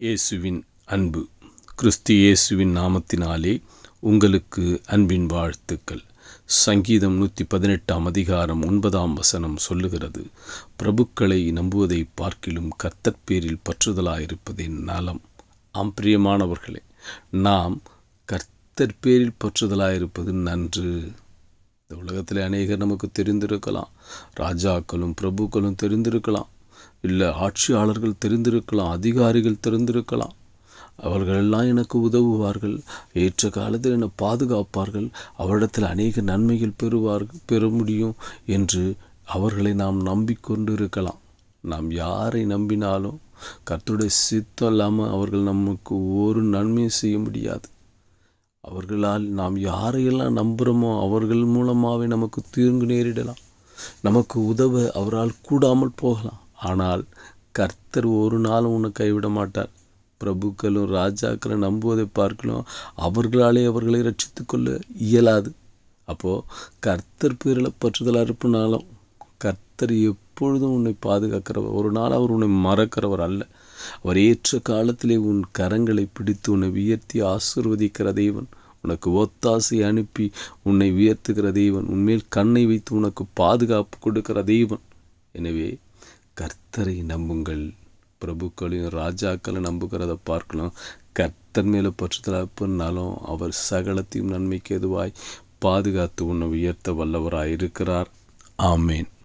இயேசுவின் அன்பு. கிறிஸ்து இயேசுவின் நாமத்தினாலே உங்களுக்கு அன்பின் வாழ்த்துக்கள். சங்கீதம் நூற்றி பதினெட்டாம் அதிகாரம் ஒன்பதாம் வசனம் சொல்லுகிறது பிரபுக்களை நம்புவதை பார்க்கிலும் கர்த்தர் பேரில் பற்றுதலாயிருப்பதே நலம். ஆம் பிரியமானவர்களே நாம் கர்த்தர் பேரில் பற்றுதலாயிருப்பது நன்று. இந்த உலகத்தில் அநேகர் நமக்கு தெரிந்திருக்கலாம் ராஜாக்களும் பிரபுக்களும் தெரிந்திருக்கலாம் இல்லை ஆட்சியாளர்கள் தெரிந்திருக்கலாம் அதிகாரிகள் தெரிந்திருக்கலாம். அவர்களெல்லாம் எனக்கு உதவுவார்கள். ஏற்ற காலத்தில் என்னை பாதுகாப்பார்கள். அவரிடத்தில் அநேக நன்மைகள் பெறுவார்கள் பெற முடியும் என்று அவர்களை நாம் நம்பிக்கொண்டு இருக்கலாம் நாம் யாரை நம்பினாலும் கர்த்தருடைய சித்தம் இல்லாமல் அவர்கள் நமக்கு ஒரு நன்மையும் செய்ய முடியாது. அவர்களால் நாம் யாரையெல்லாம் நம்புகிறோமோ அவர்கள் மூலமாகவே நமக்கு தீர்வு நேரிடலாம். நமக்கு உதவ அவரால் கூடாமல் போகலாம். ஆனால் கர்த்தர் ஒரு நாளும் உன்னை கைவிட மாட்டார் பிரபுக்களும் ராஜாக்களும் நம்புவதை பார்க்கலாம் அவர்களாலே அவர்களை ரட்சித்து கொள்ள இயலாது. அப்போது கர்த்தர் பேரில் பற்றுதலாக இருப்பினாலும் கர்த்தர் எப்பொழுதும் உன்னை பாதுகாக்கிறவர். ஒரு நாள் அவர் உன்னை மறக்கிறவர் அல்ல. அவர் ஏற்ற காலத்திலே உன் கரங்களை பிடித்து உன்னை உயர்த்தி ஆசிர்வதிக்கிற தெய்வன் உனக்கு ஒத்தாசை அனுப்பி உன்னை உயர்த்துகிற தெய்வன் உன்மேல் கண்ணை வைத்து உனக்கு பாதுகாப்பு கொடுக்கிற தெய்வன் எனவே கர்த்தரை நம்புங்கள். பிரபுக்களையும் ராஜாக்களை நம்புகிறத பார்க்கலாம். கர்த்தர் மேலே பற்றுதலாப்புனாலும் அவர் சகலத்தையும் நன்மைக்கு எதுவாய் பாதுகாத்து உன்னை உயர்த்த வல்லவராய் இருக்கிறார் ஆமேன்.